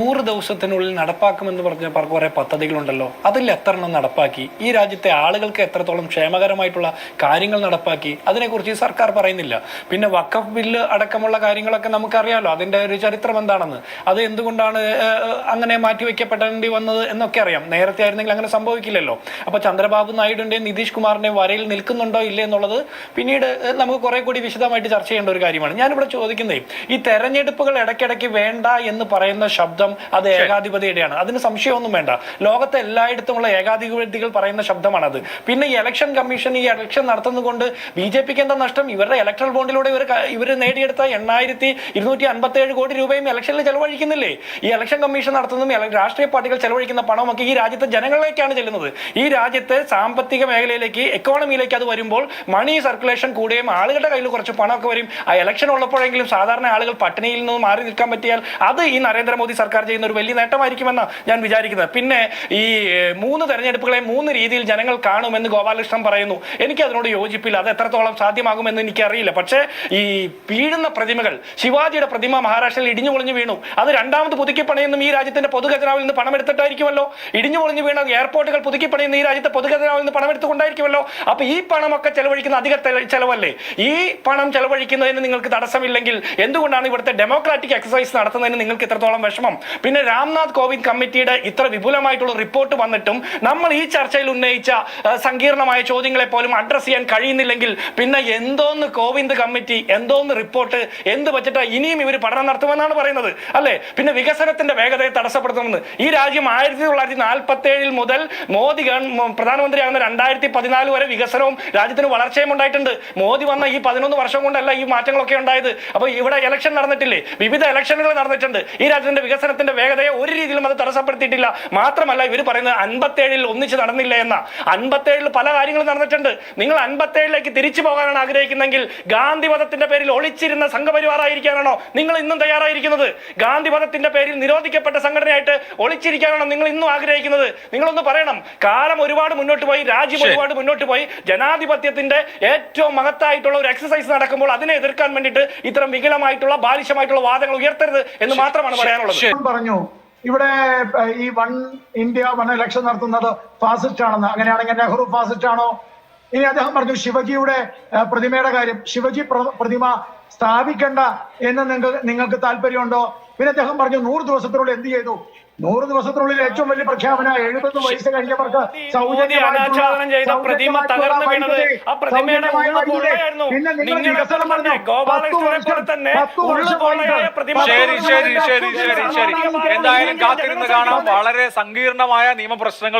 നൂറ് ദിവസത്തിനുള്ളിൽ നടപ്പാക്കുമെന്ന് പറഞ്ഞ കുറേ പദ്ധതികളുണ്ടല്ലോ. അതിൽ എത്ര എണ്ണം നടപ്പാക്കി? ഈ രാജ്യത്തെ ആളുകൾക്ക് എത്രത്തോളം ക്ഷേമകരമായിട്ടുള്ള കാര്യങ്ങൾ നടപ്പാക്കി? അതിനെക്കുറിച്ച് സർക്കാർ പറയുന്നില്ല. പിന്നെ വക്കഫ് ബില്ല് അടക്കമുള്ള കാര്യങ്ങളൊക്കെ നമുക്കറിയാമല്ലോ അതിന്റെ ഒരു ചരിത്രം എന്താണെന്ന്? അത് എന്തുകൊണ്ടാണ് അങ്ങനെ മാറ്റിവെക്കപ്പെടേണ്ടി വന്നത് എന്നൊക്കെ അറിയാം. നേരത്തെ ആയിരുന്നെങ്കിൽ അങ്ങനെ സംഭവിക്കില്ലല്ലോ. അപ്പോൾ ചന്ദ്രബാബു നായിഡുവിന്റെയും നിതീഷ് കുമാറിന്റെയും വരയിൽ നിൽക്കുന്നുണ്ടോ ഇല്ലേ എന്നുള്ളത് പിന്നീട് നമുക്ക് കുറെ കൂടി വിശദമായിട്ട് ചർച്ച ചെയ്യേണ്ട ഒരു കാര്യമാണ്. ഞാനിവിടെ ചോദിക്കുന്നത് ഈ തെരഞ്ഞെടുപ്പുകൾ ഇടയ്ക്കിടയ്ക്ക് വേണ്ട എന്ന് പറയുന്ന ശബ്ദം അത് ഏകാധിപതിയുടെയാണ്. അതിന് സംശയമൊന്നും വേണ്ട. ലോകത്തെ എല്ലായിടത്തുമുള്ള ഏകാധിപതികൾ പറയുന്ന ശബ്ദമാണത്. പിന്നെ ഈ ഇലക്ഷൻ കമ്മീഷൻ ഈ ഇലക്ഷൻ നടത്തുന്നത് കൊണ്ട് ബി ജെ പിക്ക് എന്താ നഷ്ടം? ഇവരുടെ ഇലക്ട്രൽ ബോണ്ടിലൂടെ ഇവർ ഇവർ നേടിയെടുത്ത എണ്ണായിരത്തി ഇരുന്നൂറ്റി അൻപത്തി ഏഴ് കോടി രൂപയും ഇലക്ഷനിൽ ചെലവഴിക്കുന്നില്ലേ? ഈ ഇലക്ഷൻ കമ്മീഷൻ നടത്തുന്നതും രാഷ്ട്രീയ പാർട്ടികൾ ചെലവഴിക്കുന്ന പണമൊക്കെ ഈ രാജ്യത്തെ ജനങ്ങളിലേക്കാണ് ചെല്ലുന്നത്. ഈ രാജ്യത്തെ സാമ്പത്തിക മേഖലയിലേക്ക് എക്കോണമിയിലേക്ക് അത് വരുമ്പോൾ മണി സർക്കുലേഷൻ കൂടുകയും ആളുകളുടെ കയ്യിൽ കുറച്ച് പണമൊക്കെ വരും. ആ ഇലക്ഷൻ ഉള്ളപ്പോഴെങ്കിലും സാധാരണ ആളുകൾ പട്ടിണിയിൽ നിന്ന് മാറി നിൽക്കാൻ പറ്റിയാൽ അത് ഈ നരേന്ദ്രമോദി സർക്കാർ ചെയ്യുന്ന ഒരു വലിയ നേട്ടമായിരിക്കുമെന്ന് ഞാൻ വിചാരിക്കുന്നത്. പിന്നെ ഈ മൂന്ന് തെരഞ്ഞെടുപ്പുകളെ മൂന്ന് രീതിയിൽ ജനങ്ങൾ കാണുമെന്ന് ഗോപാലകൃഷ്ണൻ പറയുന്നു. എനിക്ക് അതിനോട് യോജിപ്പില്ല. അത് എത്രത്തോളം സാധ്യമാകുമെന്ന് എനിക്കറിയില്ല. പക്ഷേ ഈ വീഴുന്ന പ്രതിമകൾ ശിവാജിയുടെ പ്രതിമ മഹാരാഷ്ട്രയിൽ ഇടിഞ്ഞു പൊളിഞ്ഞു വീണു. അത് രണ്ടാമത് പുതുക്കി പണിയെന്നും ഈ രാജ്യത്തിന്റെ പൊതുഖജനാവിൽ നിന്ന് പണം എടുത്തിട്ടായിരിക്കുമല്ലോ ഇടിഞ്ഞു പൊളിഞ്ഞു വീണ എയർപോർട്ടുകൾ പുതുക്കി പണിയുന്ന ഈ രാജ്യത്തെ പൊതുഖജനാവിൽ നിന്ന് പണം എടുത്തുകൊണ്ടായിരിക്കുമല്ലോ അപ്പൊ ഈ പണമൊക്കെ ചെലവഴിക്കുന്ന അധിക ചെലവല്ലേ? ഈ പണം ചെലവഴിക്കുന്നതിന് നിങ്ങൾക്ക് തടസ്സമില്ലെങ്കിൽ എന്തുകൊണ്ടാണ് ഇവിടുത്തെ ഡെമോക്രാറ്റിക് എക്സസൈസ് നടത്തുന്നതിന് നിങ്ങൾക്ക് ഇത്രത്തോളം വിഷമം? പിന്നെ രാംനാഥ് കോവിന്ദ് കമ്മിറ്റിയുടെ ഇത്ര വിപുലമായിട്ടുള്ള റിപ്പോർട്ട് വന്നിട്ടും നമ്മൾ ഈ ചർച്ചയിൽ ഉന്നയിച്ച സങ്കീർണമായ ചോദ്യങ്ങളെ പോലും അഡ്രസ് ചെയ്യാൻ കഴിയുന്നില്ലെങ്കിൽ പിന്നെ എന്തോന്ന് കോവിന്ദ് കമ്മിറ്റി എന്തോന്ന് റിപ്പോർട്ട് എന്ത് വെച്ചിട്ട് ഇനിയും ഇവർ പഠനം നടത്തുമെന്നാണ് പറയുന്നത് അല്ലേ? പിന്നെ വികസനത്തിന്റെ വേഗതയെ തടസ്സപ്പെടുത്തുമെന്ന്. ഈ രാജ്യം ആയിരത്തി തൊള്ളായിരത്തി നാൽപ്പത്തി ഏഴിൽ മുതൽ മോദി പ്രധാനമന്ത്രിയാകുന്ന രണ്ടായിരത്തി പതിനാല് വരെ വികസനവും രാജ്യത്തിന് വളർച്ചയും ഉണ്ടായിട്ടുണ്ട്. മോദി വന്ന ഈ പതിനൊന്ന് വർഷം കൊണ്ടല്ല ഈ മാറ്റങ്ങളൊക്കെ ഉണ്ടായത്. അപ്പൊ ഇവിടെ ഇലക്ഷൻ നടന്നിട്ടില്ലേ? വിവിധ ഇലക്ഷനുകൾ നടന്നിട്ടുണ്ട്. ഈ രാജ്യത്തിന്റെ വികസനത്തിന്റെ വേഗതയെ ഒരു രീതിയിലും അത് തടസ്സപ്പെടുത്തിയിട്ടില്ല. മാത്രമല്ല ഇവർ പറയുന്നത് അൻപത്തേഴിൽ ഒന്നിച്ച് നടന്നില്ല എന്ന. അൻപത്തേഴിൽ പല കാര്യങ്ങളും നടന്നിട്ടുണ്ട്. നിങ്ങൾ അൻപത്തേഴിലേക്ക് തിരിച്ചു പോകാനാണ് ആഗ്രഹിക്കുന്നെങ്കിൽ ഗാന്ധിവധത്തിന്റെ പേരിൽ ഒളിച്ചിരുന്ന സംഘപരിവാറായിരിക്കാനാണോ നിങ്ങൾ ഇന്നും തയ്യാറായിരിക്കുന്നത്? ഗാന്ധിവധത്തിന്റെ പേരിൽ നിരോധിക്കപ്പെട്ട സംഘടനയായിട്ട് ഒളിച്ചിരിക്കാനാണോ നിങ്ങൾ ഇന്നും ആഗ്രഹിക്കുന്നത്? നിങ്ങളൊന്ന് പറയണം. കാലം ഒരുപാട് മുന്നോട്ട് പോയി രാജ്യം. ഒരുപാട് മുന്നോട്ട് പോയി. ജനാധിപത്യത്തിന്റെ ഏറ്റവും മഹത്തായിട്ടുള്ള ഒരു എക്സസൈസ് നടക്കുമ്പോൾ അതിനെ എതിർക്കാൻ വേണ്ടിയിട്ട് ഇത്തരം വികലമായിട്ടുള്ള ബാലിശമായിട്ടുള്ള വാദങ്ങൾ ഉയർത്തരുത് എന്ന് മാത്രമാണ് പറയാനുള്ളത്. പറഞ്ഞു ഇവിടെ ഈ വൺ ഇന്ത്യ വൺ ഇലക്ഷൻ നടത്തുന്നത് ഫാസിസ്റ്റ് ആണെന്ന്. അങ്ങനെയാണെങ്കിൽ നെഹ്റു ഫാസിസ്റ്റ് ആണോ? ഇനി അദ്ദേഹം പറഞ്ഞു ശിവജിയുടെ പ്രതിമയുടെ കാര്യം ശിവജി പ്രതിമ സ്ഥാപിക്കണ്ട എന്ന് നിങ്ങൾക്ക് നിങ്ങൾക്ക് താല്പര്യമുണ്ടോ? പിന്നെ അദ്ദേഹം പറഞ്ഞു നൂറ് ദിവസത്തിനുള്ളിൽ എന്ത് ചെയ്തു? നൂറ് ദിവസത്തിനുള്ളിൽ ഏറ്റവും വലിയ പ്രഖ്യാപന എഴുപത് വയസ്സ് കഴിഞ്ഞവർക്ക് അനാച്ഛാദനം ചെയ്ത പ്രതിമ തകർന്നു വീണത് ആ പ്രതിമയുടെ ഉള്ളു പൊള്ളയായിരുന്നു നിങ്ങൾ എത്ര പറഞ്ഞേ. ഗോപാലകൃഷ്ണനെ പോലെ തന്നെ ഉള്ളു പൊള്ളയായ പ്രതിമ ശരി ശരി ശരി ശരി. ശരി എന്തായാലും കാത്തിരുന്ന് കാണാം. വളരെ സങ്കീർണമായ നിയമപ്രശ്നങ്ങൾ